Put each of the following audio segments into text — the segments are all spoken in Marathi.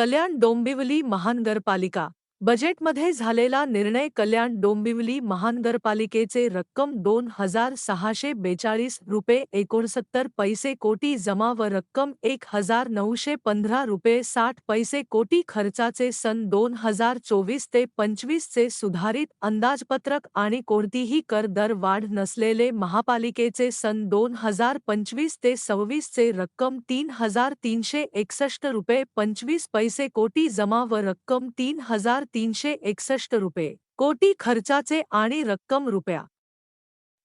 कल्याण डोंबिवली महानगरपालिका. बजेटमध्ये झालेला निर्णय कल्याण डोंबिवली महानगरपालिकेचे रक्कम दोन हजार सहाशे बेचाळीस रुपये एकोणसत्तर पैसे कोटी जमा व रक्कम एक हजार नऊशे पंधरा रुपये साठ पैसे कोटी खर्चाचे सन दोन हजार चोवीस ते पंचवीसचे सुधारित अंदाजपत्रक आणि कोणतीही कर दर वाढ नसलेले महापालिकेचे सन दोन हजार पंचवीस ते सव्वीसचे रक्कम तीन हजार तीनशे एकसष्ट रुपये पंचवीस पैसे कोटी जमा व रक्कम तीन हजार तीनशे एकसष्ट रुपये कोटी खर्चाचे आणि रक्कम रुपया.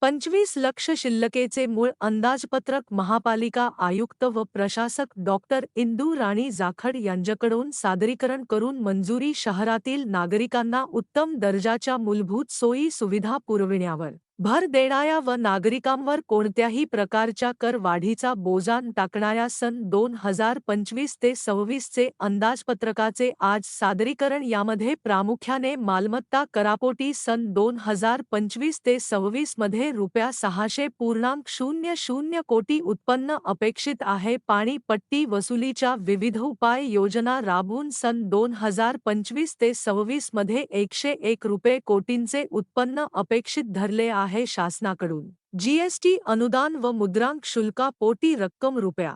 पंचवीस लक्ष शिल्लकेचे मूळ अंदाजपत्रक महापालिका आयुक्त व प्रशासक डॉक्टर इंदू राणी जाखड यांच्याकडून सादरीकरण करून मंजुरी शहरातील नागरिकांना उत्तम दर्जाच्या मूलभूत सोयी सुविधा पुरविण्यावर. भर देणाऱ्या व नागरिकांवर कोणत्याही प्रकारच्या कर वाढीचा बोजान टाकणाऱ्या सन दोन हजार पंचवीस ते सव्वीसचे अंदाजपत्रकाचे आज सादरीकरण यामध्ये प्रामुख्याने मालमत्ता करापोटी सन दोन हजार पंचवीस ते सव्वीसमध्ये रुपया सहाशे पूर्णांक शून्य शून्य कोटी उत्पन्न अपेक्षित आहे. पाणी पट्टी वसुलीच्या विविध उपाय योजना राबवून सन दोन हजार पंचवीस ते सव्वीसमध्ये एकशे एक रुपये कोटींचे उत्पन्न अपेक्षित धरले आहे. आहे शासनाकडून. जीएसटी अनुदान व मुद्रांक शुल्कापोटी रक्कम रुपया.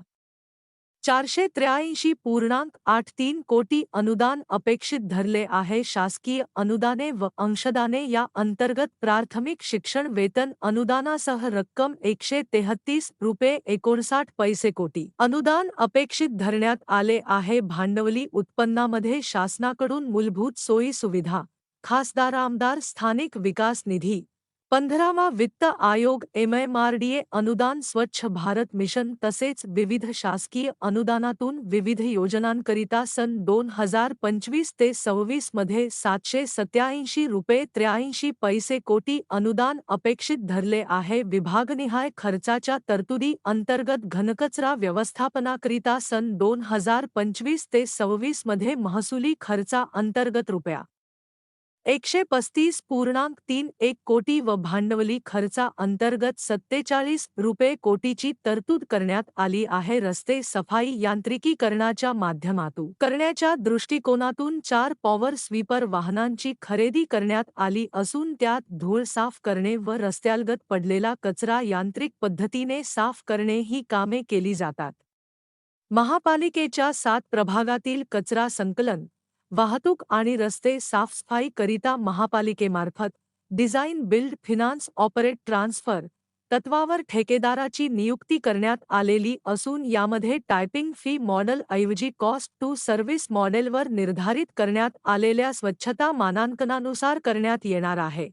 चारशे त्र्याऐंशी पूर्णांक आठ तीन कोटी अनुदान अपेक्षित धरले आहे शासकीय अनुदाने व अंशदाने या अंतर्गत प्राथमिक शिक्षण वेतन अनुदानासह रक्कम एकशे तेहत्तीस रुपये एकोणसाठ पैसे कोटी. अनुदान अपेक्षित धरण्यात आले आहे भांडवली उत्पन्नामध्ये शासनाकडून मूलभूत सोयी सुविधा खासदार आमदार स्थानिक विकास निधी. पंधरावा वित्त आयोग एमएमआरडीए अनुदान स्वच्छ भारत मिशन तसेच विविध शासकीय अनुदानातून विविध योजनांकरिता सन दोन हजार पंचवीस ते सव्वीसमध्ये सातशे सत्याऐंशी रुपये त्र्याऐंशी पैसे कोटी अनुदान अपेक्षित धरले आहे. विभागनिहाय खर्चाच्या तरतुदी अंतर्गत घनकचरा व्यवस्थापनाकरिता सन दोन हजार पंचवीस ते सव्वीसमध्ये महसुली खर्चा अंतर्गत रुपया एकशे पस्तीस पूर्णांक तीन एक कोटी व भांडवली खर्चा अंतर्गत सत्तेचाळीस रुपये कोटीची तरतूद करण्यात आली आहे रस्ते सफाई यांत्रिकीकरणाच्या माध्यमातून. करण्याच्या दृष्टिकोनातून चार पॉवर स्वीपर वाहनांची खरेदी करण्यात आली असून त्यात धूळ साफ करणे व रस्त्यालगत पडलेला कचरा यांत्रिक पद्धतीने साफ करणे ही कामे केली जातात. महापालिकेच्या सात प्रभागातील कचरा संकलन वाहतूक आणि रस्ते करिता महापालिकेमार्फत design build, finance, operate, transfer तत्वावर ठेकेदाराची नियुक्ती करण्यात आलेली असून यामध्ये टायपिंग फ़ी मॉडेल ऐवजी कॉस्ट टू सर्व्हिस मॉडेलवर निर्धारित करण्यात आलेल्या स्वच्छता मानांकनानुसार करण्यात येणार आहे.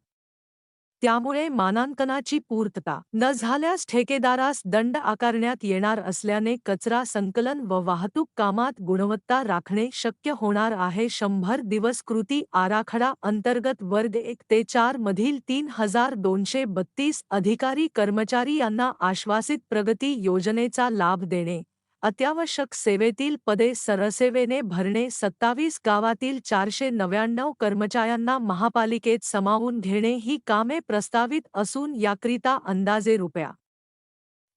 त्यामुळे मानांकनाची पूर्तता न झाल्यास ठेकेदारास दंड आकारण्यात येणार असल्याने कचरा संकलन व वाहतूक कामात गुणवत्ता राखणे शक्य होणार आहे. शंभर दिवस कृती आराखडा अंतर्गत वर्ग एक ते चार मधील तीन हजार दोनशे बत्तीस अधिकारी कर्मचारी यांना आश्वासित प्रगती योजनेचा लाभ देणे. अत्यावश्यक सेवेतील पदे सरसेवेने भरणे सत्तावीस गावातील चारशे नव्याण्णव कर्मचाऱ्यांना महापालिकेत समावून घेणे ही कामे प्रस्तावित असून याकरिता अंदाजे रुपया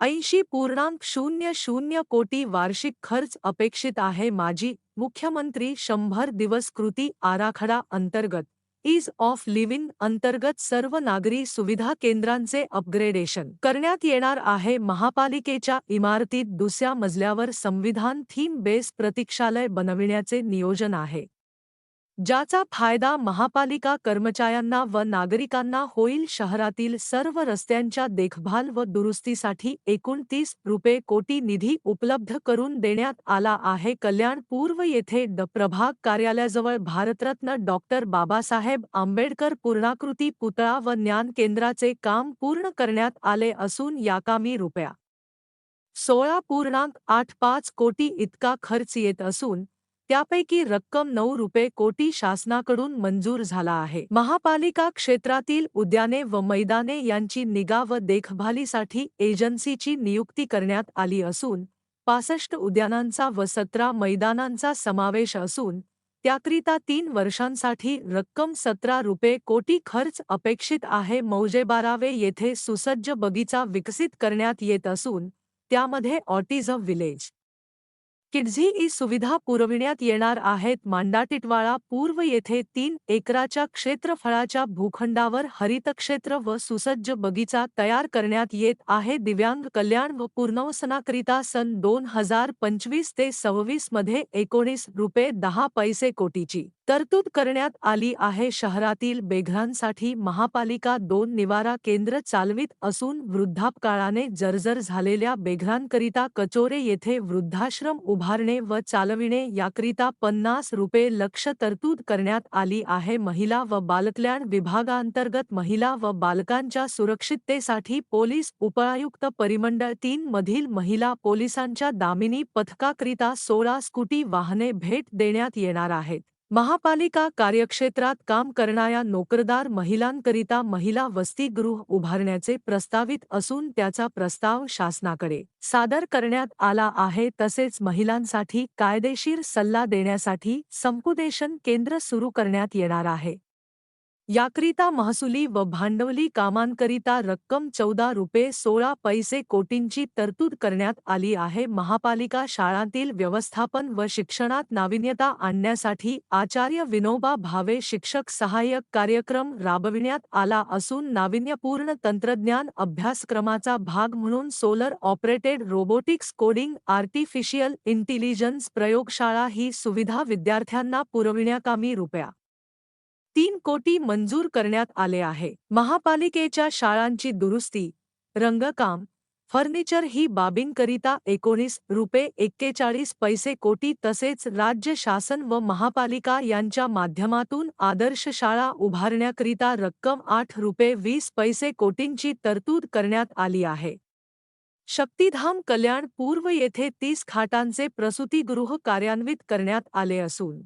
ऐंशी पूर्णांक शून्य शून्य कोटी वार्षिक खर्च अपेक्षित आहे. माजी मुख्यमंत्री शंभर दिवस कृती आराखडा अंतर्गत ईज ऑफ लिव्हिंग अंतर्गत सर्व नागरी सुविधा केंद्रांचे अपग्रेडेशन करण्यात येणार आहे महापालिकेच्या इमारतीत दुसऱ्या मजल्यावर संविधान थीम बेस प्रतीक्षालय बनविण्याचे नियोजन आहे. ज्याचा फायदा महापालिका कर्मचाऱ्यांना व नागरिकांना होईल शहरातील सर्व रस्त्यांच्या देखभाल व दुरुस्तीसाठी एकोणतीस रुपये कोटी निधी उपलब्ध करून देण्यात आला आहे. कल्याण पूर्व येथे ड प्रभाग कार्यालयाजवळ भारतरत्न डॉक्टर बाबासाहेब आंबेडकर पूर्णाकृती पुतळा व ज्ञान केंद्राचे काम पूर्ण करण्यात आले असून याकामी रुपया सोळा पूर्णांक आठ पाच कोटी इतका खर्च येत असून त्यापैकी रक्कम नऊ रुपये कोटी शासनाकडून मंजूर झाला आहे. महापालिका क्षेत्रातील उद्याने व मैदाने यांची निगा व देखभालीसाठी एजन्सीची नियुक्ती करण्यात आली असून पासष्ट उद्यानांचा व सतरा मैदानांचा समावेश असून त्याकरिता तीन वर्षांसाठी रक्कम सतरा रुपये कोटी खर्च अपेक्षित आहे. मौजेबारावे येथे सुसज्ज बगीचा विकसित करण्यात येत असून त्यामध्ये ऑटिझम विलेज किड्झी ई सुविधा पुरविण्यात येणार आहेत. मांडाटिटवाळा पूर्व येथे तीन एकराच्या क्षेत्रफळाच्या भूखंडावर हरितक्षेत्र व सुसज्ज बगीचा तयार करण्यात येत आहे. दिव्यांग कल्याण व पूर्णवसनाकरिता सन दोन हजार पंचवीस ते सव्वीसमध्ये एकोणीस रुपये दहा पैसे कोटीची तरतूद करण्यात आली आहे. शहरातील बेघरांसाठी महापालिका दोन निवारा केंद्र चालवित असून वृद्धापकाळाने जर्जर झालेल्या बेघरांकरिता कचोरे येथे वृद्धाश्रम उभारणे व चालविणे याकरिता पन्नास रुपये लक्ष तरतूद करण्यात आली आहे. महिला व बालकल्याण विभागांतर्गत महिला व बालकांच्या सुरक्षिततेसाठी पोलीस उपायुक्त परिमंडळ तीन मधील महिला पोलिसांच्या दामिनी पथकाकरिता सोळा स्कूटी वाहने भेट देण्यात येणार आहेत. महापालिका कार्यक्षेत्रात काम करणाऱ्या नोकरदार महिलांकरिता महिला वसतिगृह उभारण्याचे प्रस्तावित असून त्याचा प्रस्ताव शासनाकडे सादर करण्यात आला आहे. तसेच महिलांसाठी कायदेशीर सल्ला देण्यासाठी संपुदेशन केंद्र सुरू करण्यात येणार आहे. याकरिता महसुली व भांडवली कामांकरिता रक्कम चौदा रुपये सोळा पैसे कोटींची तरतूद करण्यात आली आहे. महापालिका शाळांतील व्यवस्थापन व शिक्षणात नाविन्यता आणण्यासाठी आचार्य विनोबा भावे शिक्षक सहाय्यक कार्यक्रम राबविण्यात आला असून नाविन्यपूर्ण तंत्रज्ञान अभ्यासक्रमाचा भाग म्हणून solar operated robotics coding artificial intelligence प्रयोगशाळा ही सुविधा विद्यार्थ्यांना पुरविण्याकामी रुपया तीन कोटी मंजूर करण्यात आले आहे. महापालिकेच्या शाळांची दुरुस्ती रंगकाम फर्निचर ही बाबींकरिता एकोणीस रुपये एक्केचाळीस पैसे कोटी तसेच राज्य शासन व महापालिका यांच्या माध्यमातून आदर्श शाळा उभारण्याकरिता रक्कम आठ रुपये वीस पैसे कोटींची तरतूद करण्यात आली आहे. शक्तिधाम कल्याण पूर्व येथे तीस खाटांचे प्रसूतीगृह कार्यान्वित करण्यात आले असून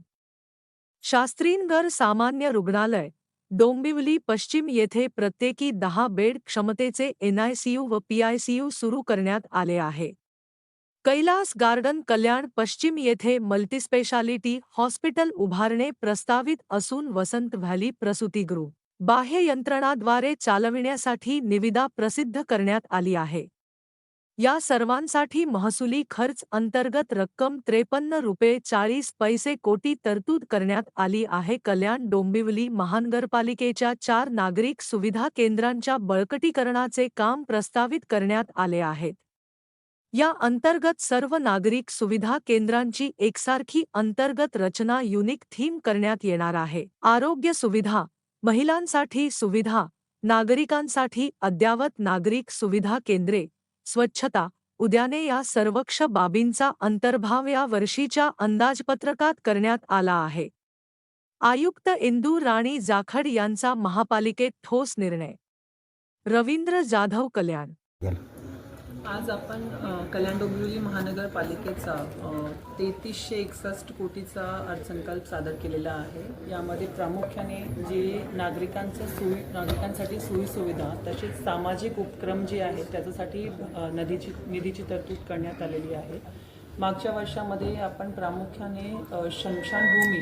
शास्त्रीनगर सामान्य रुग्णालय डोंबिवली पश्चिम येथे प्रत्येकी दहा बेड क्षमतेचे एनआयसीयू व पीआयसीयू सुरू करण्यात आले आहे. कैलास गार्डन कल्याण पश्चिम येथे मल्टीस्पेशालिटी हॉस्पिटल उभारणे प्रस्तावित असून वसंत व्हॅली प्रसूतीगृह बाह्य यंत्रणाद्वारे चालविण्यासाठी निविदा प्रसिद्ध करण्यात आली आहे. या सर्वांसाठी महसुली खर्च अंतर्गत रक्कम त्रेपन्न रुपये चाळीस पैसे कोटी तरतूद करण्यात आली आहे. कल्याण डोंबिवली महानगरपालिकेच्या चार नागरिक सुविधा केंद्रांच्या बळकटीकरणाचे काम प्रस्तावित करण्यात आले आहेत. या अंतर्गत सर्व नागरिक सुविधा केंद्रांची एकसारखी अंतर्गत रचना युनिक थीम करण्यात येणार आहे. आरोग्य सुविधा महिलांसाठी सुविधा नागरिकांसाठी अद्यावत नागरिक सुविधा केंद्रे स्वच्छता उद्याने या सर्वक्ष बाबींचा अंतर्भाव या वर्षीच्या अंदाजपत्रकात करण्यात आला आहे. आयुक्त इंदू राणी जाखड यांचा महापालिकेत ठोस निर्णय. रवींद्र जाधव कल्याण. आज आपण कल्याण डोंबिवली महानगरपालिकेचा तेहतीसशे एकसष्ट कोटीचा अर्थसंकल्प सादर केलेला आहे. यामध्ये प्रामुख्याने जे नागरिकांचं सोयी नागरिकांसाठी सोयीसुविधा तसेच सामाजिक उपक्रम जे आहेत त्याच्यासाठी नदीची निधीची तरतूद करण्यात आलेली आहे. मागच्या वर्षामध्ये आपण प्रामुख्याने अ, स्मशानभूमी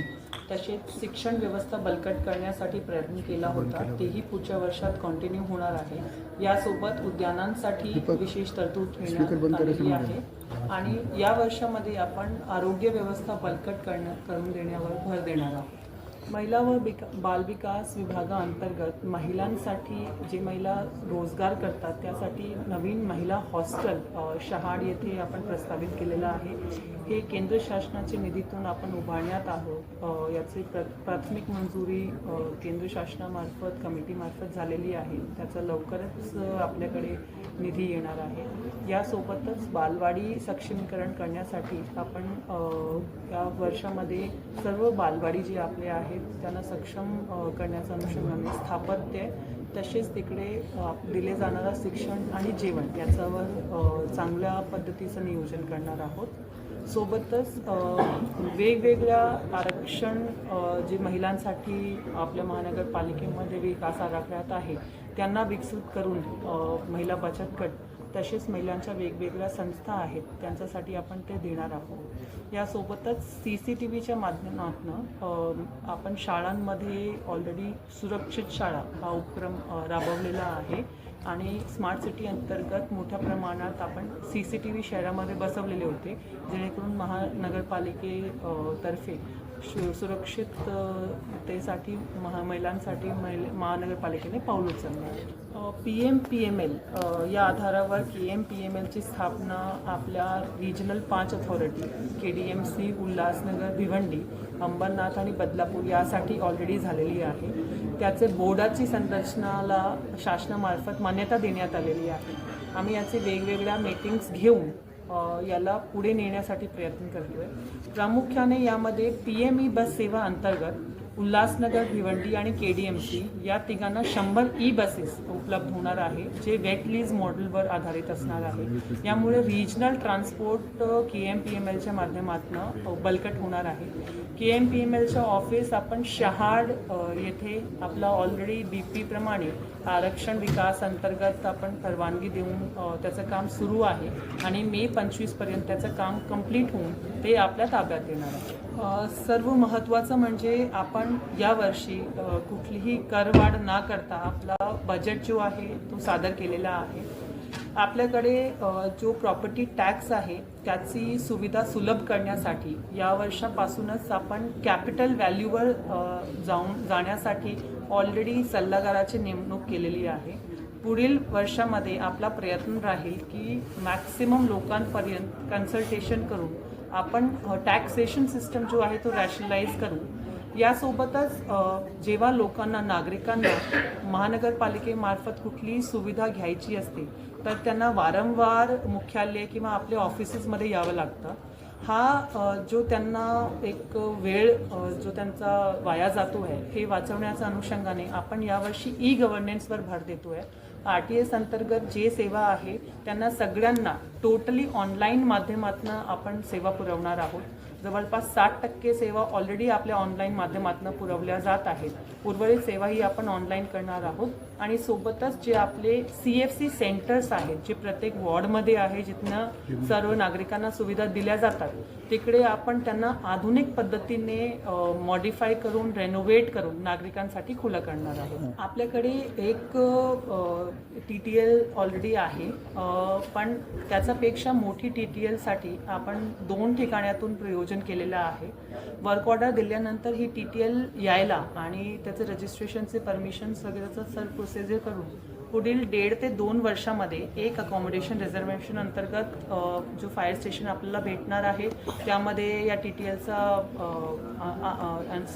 तसेच शिक्षण व्यवस्था बलकट करण्यासाठी प्रयत्न केला होता. तेही पुढच्या वर्षात कंटिन्यू होणार आहे. यासोबत उद्यानांसाठी विशेष तरतूद घेण्यात आलेली आहे. आणि या वर्षामध्ये आपण आरोग्य व्यवस्था बलकट करण्या करून देण्यावर भर देणार आहोत. महिला व बिका बालविकास विभागाअंतर्गत महिलांसाठी जे महिला रोजगार करतात त्यासाठी नवीन महिला हॉस्टेल शहाड येथे आपण प्रस्तावित केलेलं आहे. हे केंद्र शासनाच्या निधीतून आपण उभारण्यात आहोत. याची प्र प्राथमिक मंजुरी केंद्र शासनामार्फत कमिटीमार्फत झालेली आहे. त्याचा लवकरच आपल्याकडे निधी येणार आहे. यासोबतच बालवाडी सक्षमीकरण करण्यासाठी आपण या वर्षामध्ये सर्व बालवाडी जे आपले आहेत त्यांना सक्षम करण्याचा करण्याच्या अनुषंगाने स्थापत्य तसेच तिकडे दिले जाणारा शिक्षण आणि जेवण याच्यावर चांगल्या पद्धतीचं नियोजन करणार आहोत. सोबतच वेगवेगळ्या आरक्षण जे महिलांसाठी आपल्या महानगरपालिकेमध्ये विकास आराखड्यात आहे त्यांना विकसित करून महिला बचत गट तसेच महिलांच्या वेगवेगळ्या संस्था आहेत त्यांच्यासाठी आपण ते देणार आहोत. यासोबतच सी सी टी व्हीच्या माध्यमातून आपण शाळांमध्ये ऑलरेडी सुरक्षित शाळा हा उपक्रम राबवलेला आहे आणि स्मार्ट सिटी अंतर्गत मोठ्या प्रमाणात आपण सी सी टी व्ही शहरामध्ये बसवलेले होते जेणेकरून महानगरपालिके तर्फे सुरक्षिततेसाठी महा महिलांसाठी महिला महानगरपालिकेने पाऊल उचलले P M P M L या आधारावर के एम पी एम एलची स्थापना आपल्या रिजनल पाच authority K D M C Ulhasnagar Bhiwandi Ambernath आणि बदलापूर यासाठी ऑलरेडी झालेली आहे. त्याचे बोर्डाची संरचनाला शासनामार्फत मान्यता देण्यात आलेली आहे. आम्ही याचे वेगवेगळ्या मीटिंग्स घेऊन याला पुढे नेण्यासाठी प्रयत्न करतो आहे प्रामुख्याने यामध्ये पी एम ई बस सेवा अंतर्गत उल्हासनगर भिवंडी आणि के डी एम सी या तिघांना शंभर ई बसेस उपलब्ध होणार आहे जे वेट लीज मॉडेलवर आधारित असणार आहे. यामुळे regional transport K M P M एलच्या माध्यमातून बलकट होणार आहे. के एम पी एम एलचं ऑफिस आपण शहाड येथे आपला ऑलरेडी बी पीप्रमाणे आरक्षण विकास अंतर्गत आपण परवानगी देऊन त्याचं काम सुरू आहे आणि मे पंचवीसपर्यंत त्याचं काम कंप्लीट होऊन ते आपल्या ताब्यात येणार आहे. सर्व महत्त्वाचं म्हणजे आपण यावर्षी कुठलीही करवाढ न करता आपला बजेट जो आहे तो सादर केलेला आहे. आपल्याकडे जो प्रॉपर्टी टॅक्स आहे त्याची सुविधा सुलभ करण्यासाठी या वर्षापासूनच आपण कॅपिटल व्हॅल्यूवर जाऊन जाण्यासाठी ऑलरेडी सल्लागाराची नेमणूक केलेली आहे. पुढील वर्षामध्ये आपला प्रयत्न राहील की मॅक्सिमम लोकांपर्यंत कन्सल्टेशन करून आपण टॅक्सेशन सिस्टम जो आहे तो रॅशनलाइज करू. यासोबतच जेव्हा लोकांना नागरिकांना महानगरपालिकेमार्फत कुठलीही सुविधा घ्यायची असते तर त्यांना वारंवार मुख्यालय किंवा आपल्या ऑफिसेसमध्ये यावं लागतं. हा जो त्यांना एक वेळ जो त्यांचा वाया जातो आहे हे वाचवण्याच्या अनुषंगाने आपण यावर्षी ई गव्हर्नन्सवर भर देतो आहे आर टी एस अंतर्गत जे सेवा आहे त्यांना सगळ्यांना टोटली ऑनलाईन माध्यमातून आपण सेवा पुरवणार आहोत. जवळपास साठ टक्के सेवा ऑलरेडी आपल्या ऑनलाईन माध्यमातून पुरवल्या जात आहेत. उर्वरित सेवा ही आपण ऑनलाईन करणार आहोत. आणि सोबतच जे आपले सी एफ सी सेंटर्स आहेत जे प्रत्येक वॉर्डमध्ये आहे जिथनं सर्व नागरिकांना सुविधा दिल्या जातात तिकडे आपण त्यांना आधुनिक पद्धतीने मॉडिफाय करून रेनोव्हेट करून नागरिकांसाठी खुलं करणार आहोत. आपल्याकडे एक टी टी एल ऑलरेडी आहे पण त्याच्यापेक्षा मोठी टी टी एलसाठी आपण दोन ठिकाणातून प्रयोजन केलेलं आहे. वर्क ऑर्डर दिल्यानंतर ही टी टी एल यायला आणि त्याचं रजिस्ट्रेशनचे परमिशन्स वगैरेचं सर प्रोसिजर करून पुढील दीड ते दोन वर्षामध्ये एक अकॉमोडेशन रिझर्वेशन अंतर्गत जो फायर स्टेशन आपल्याला भेटणार आहे त्यामध्ये या टी टी एलचा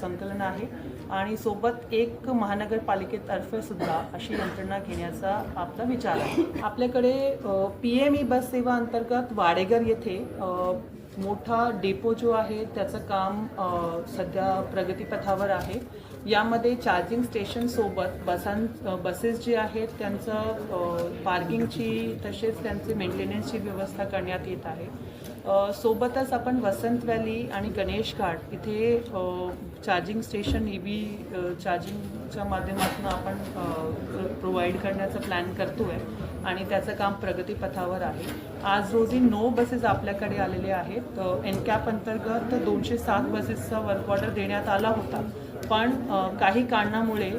संकलन आहे. आणि सोबत एक महानगरपालिकेतर्फे सुद्धा अशी यंत्रणा घेण्याचा आपला विचार आहे. आपल्याकडे पी एम ई बस सेवा अंतर्गत वाडेगर येथे मोठा डेपो जो आहे त्याचं काम सध्या प्रगतीपथावर आहे. यामध्ये चार्जिंग स्टेशनसोबत बसां बसेस जे आहेत त्यांचं पार्किंगची तसेच त्यांची मेंटेनन्सची व्यवस्था करण्यात येत आहे. सोबतच आपण वसंत व्हॅली आणि गणेश घाट इथे चार्जिंग स्टेशन ई बी चार्जिंगच्या माध्यमातून आपण प्रोव्हाइड करण्याचा प्लॅन करतो आहे आणि त्याचं काम प्रगतीपथावर आहे. आज रोजी नऊ बसेस आपल्याकडे आलेले आहेत. एन कॅप अंतर्गत दोनशे सात बसेसचा वर्क ऑर्डर देण्यात आला होता. पण काही कारणामुळे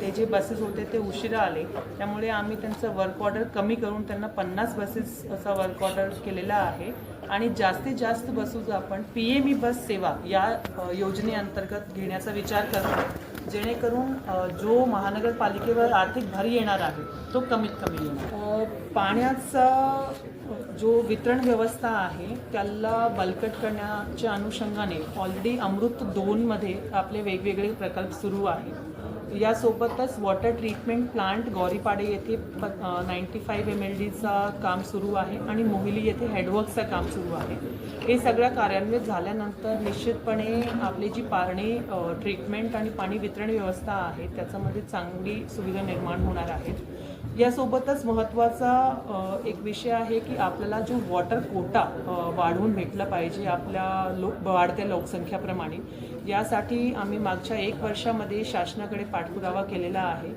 ते जे बसेस होते ते उशिरा आले. त्यामुळे आम्ही त्यांचं वर्क ऑर्डर कमी करून त्यांना पन्नास बसेसचा वर्क ऑर्डर केलेला आहे. आणि जास्तीत जास्त बसेस आपण पी एम ई बस सेवा या योजनेअंतर्गत घेण्याचा विचार करतो. जेणेकरून जो महानगरपालिकेवर आर्थिक भर येणार आहे तो कमीत कमी येणार पाण्याचा जो वितरण व्यवस्था आहे त्याला बलकट करण्याच्या अनुषंगाने ऑलरेडी अमृत दोनमध्ये आपले वेगवेगळे प्रकल्प सुरू आहेत. यासोबतच वॉटर ट्रीटमेंट प्लांट गौरीपाडे येथे नाईन्टी फाईव्ह एम एल डीचा काम सुरू आहे आणि मोहिली येथे हेडवर्कचं काम सुरू आहे. हे सगळं कार्यान्वित झाल्यानंतर निश्चितपणे आपली जी पाणी ट्रीटमेंट आणि पाणी वितरण व्यवस्था आहे त्याच्यामध्ये चांगली सुविधा निर्माण होणार आहेत यासोबतच महत्त्वाचा एक विषय आहे की आपल्याला जो वॉटर कोटा वाढवून भेटला पाहिजे आपल्या लो वाढत्या लोकसंख्याप्रमाणे. यासाठी आम्ही मागच्या एक वर्षामध्ये शासनाकडे पाठपुरावा केलेला आहे.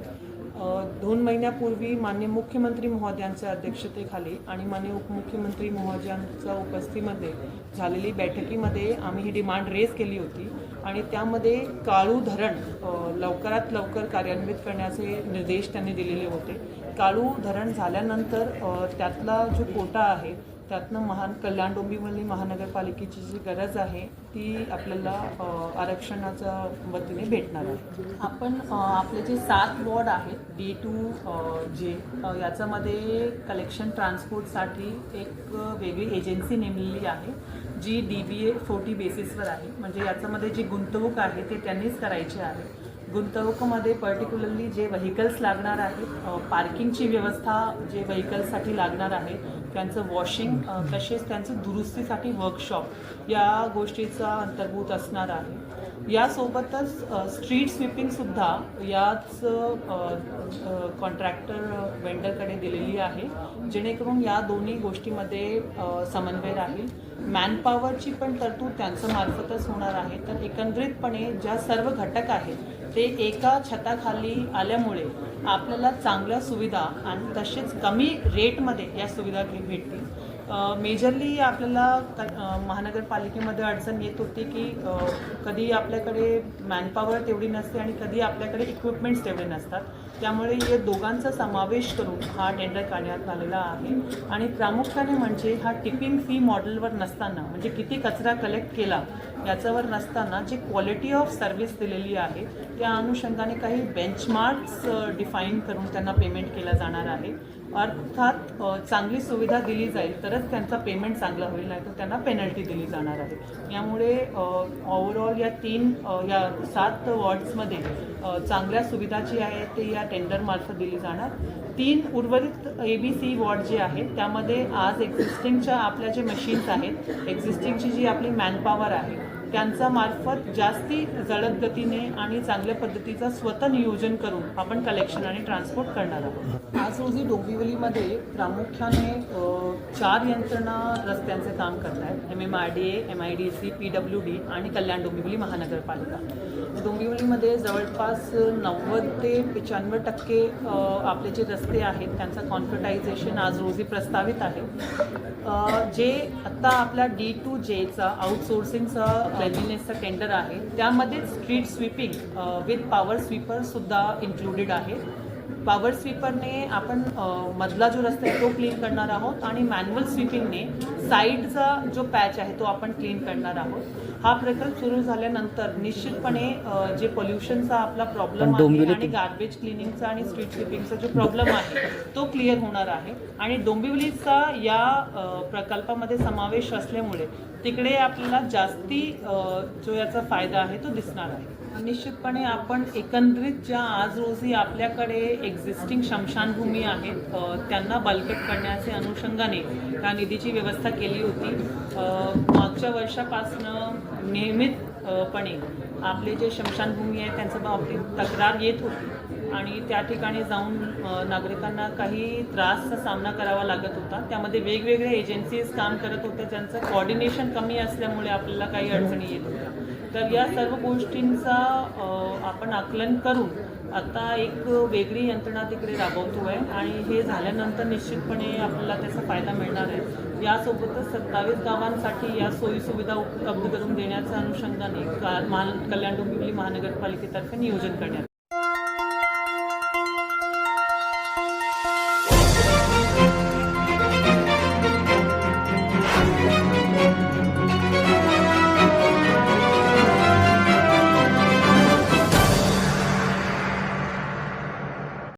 दोन महिन्यापूर्वी माननीय मुख्यमंत्री महोदयांच्या अध्यक्षतेखाली आणि माननीय उपमुख्यमंत्री महोदयांच्या उपस्थितीमध्ये झालेली बैठकीमध्ये आम्ही ही डिमांड रेज केली होती आणि त्यामध्ये काळू धरण लवकरात लवकर कार्यान्वित करण्याचे निर्देश त्यांनी दिलेले होते. काळू धरण झाल्यानंतर त्यातला जो कोटा आहे त्यातनं महान कल्याण डोंबिवली महानगरपालिकेची जी गरज आहे ती आपल्याला आरक्षणाच्या वतीने भेटणार आहे. आपण आपले जे सात वॉर्ड आहेत डी टू जे याच्यामध्ये कलेक्शन ट्रान्सपोर्टसाठी एक वेगळी एजन्सी नेमलेली आहे जी डी बी ए फोर्टी बेसिसवर आहे. म्हणजे याच्यामध्ये जी गुंतवणूक आहे ते त्यांनीच करायची आहे. गुंतवणुकीमध्ये पर्टिक्युलरली जे व्हेकल्स लागणार आहेत पार्किंगची व्यवस्था जे व्हेकल्ससाठी लागणार आहे त्यांचं वॉशिंग तसेच त्यांचं दुरुस्तीसाठी वर्कशॉप या गोष्टीचा अंतर्भूत असणार आहे. यासोबतच स्ट्रीट स्वीपिंगसुद्धा याच कॉन्ट्रॅक्टर वेंडरकडे दिलेली आहे. जेणेकरून या दोन्ही गोष्टीमध्ये समन्वय राहील. मॅनपॉवरची पण तरतूद त्यांचं मार्फतच होणार आहे. तर एकंदरीतपणे ज्या सर्व घटक आहेत ते एका छताखाली आल्यामुळे आपल्याला चांगल्या सुविधा आणि तसेच कमी रेटमध्ये या सुविधा घे- भेटतील. मेजरली आपल्याला क- महानगरपालिकेमध्ये अडचण येत होती की कधी आपल्याकडे मॅनपॉवर तेवढी नसते आणि कधी आपल्याकडे इक्विपमेंट्स तेवढे नसतात. त्यामुळे या दोघांचा समावेश करून हा टेंडर काढण्यात आलेला आहे. आणि प्रामुख्याने म्हणजे हा टिपिंग फी मॉडेलवर नसताना म्हणजे किती कचरा कलेक्ट केला याच्यावर नसताना जी क्वालिटी ऑफ सर्व्हिस दिलेली आहे त्या अनुषंगाने काही बेंचमार्क्स डिफाईन करून त्यांना पेमेंट केला जाणार आहे. अर्थात चांगली सुविधा दिली जाईल तरच त्यांचा पेमेंट चांगला होईल नाही तर त्यांना पेनल्टी दिली जाणार आहे. यामुळे ओव्हरऑल या तीन या सात वॉर्ड्समध्ये चांगल्या सुविधा जी आहे ते या टेंडरमार्फत दिली जाणार. तीन उर्वरित ए बी सी वॉर्ड जे आहेत त्यामध्ये आज एक्झिस्टिंगच्या आपल्या जे मशीन्स आहेत एक्झिस्टिंगची जी आपली मॅनपॉवर आहे त्यांचा मार्फत जास्ती जलद गतीने आणि चांगल्या पद्धतीचं स्वतः नियोजन करून आपण कलेक्शन आणि ट्रान्सपोर्ट करणार आहोत. आज रोजी डोंबिवलीमध्ये प्रामुख्याने चार यंत्रणा रस्त्यांचे काम करत आहेत M M R D A M I D C P W D आणि कल्याण डोंबिवली महानगरपालिका. डोंबिवलीमध्ये जवळपास नव्वद ते पंच्याण्णव टक्के आपले जे रस्ते आहेत त्यांचं कॉन्क्रिटायझेशन आज रोजी प्रस्तावित आहे. जे आत्ता आपल्या डी टू जेचा आउटसोर्सिंगचा क्लेनलीनेसचा टेंडर आहे त्यामध्ये स्ट्रीट स्वीपिंग विथ पॉवर स्वीपरसुद्धा इन्क्लुडेड आहे. पॉवर स्वीपरने आपण मधला जो रस्ता आहे तो क्लीन करणार आहोत आणि मॅन्युअल स्वीपिंगने साईडचा जो पॅच आहे तो आपण क्लीन करणार आहोत. हा प्रकल्प सुरू झाल्यानंतर निश्चितपणे जे पोल्युशनचा आपला प्रॉब्लेम आहे आणि गार्बेज क्लिनिंगचा आणि स्ट्रीट स्वीपिंगचा जो प्रॉब्लेम आहे तो क्लिअर होणार आहे. आणि डोंबिवलीचा या प्रकल्पामध्ये समावेश असल्यामुळे तिकडे आपल्याला जास्ती जो याचा फायदा आहे तो दिसणार आहे. निश्चितपणे आपण एकंदरीत ज्या आज रोजी आपल्याकडे एक्झिस्टिंग स्मशानभूमी आहेत त्यांना बलकट करण्याचे अनुषंगाने त्या निधीची व्यवस्था केली होती. मागच्या वर्षापासनं नियमितपणे आपले जे शमशानभूमी आहे त्यांच्या बाबतीत तक्रार येत होती. आणि त्या ठिकाणी जाऊन नागरिकांना काही त्रासचा सामना करावा लागत होता. त्यामध्ये वेगवेगळे एजन्सीज काम करत होत्या ज्यांचं कॉर्डिनेशन कमी असल्यामुळे आपल्याला काही अडचणी येत होत्या. तर या सर्व गोष्टींचा आपण आकलन करून आता एक वेगळी यंत्रणा तिकडे राबवतो आहे आणि हे झाल्यानंतर निश्चितपणे आपल्याला त्याचा फायदा मिळणार आहे. यासोबतच सत्तावीस गावांसाठी या सोयीसुविधा उपलब्ध करून देण्याच्या अनुषंगाने का महा कल्याण डोंबिवली महानगरपालिकेतर्फे नियोजन करण्यात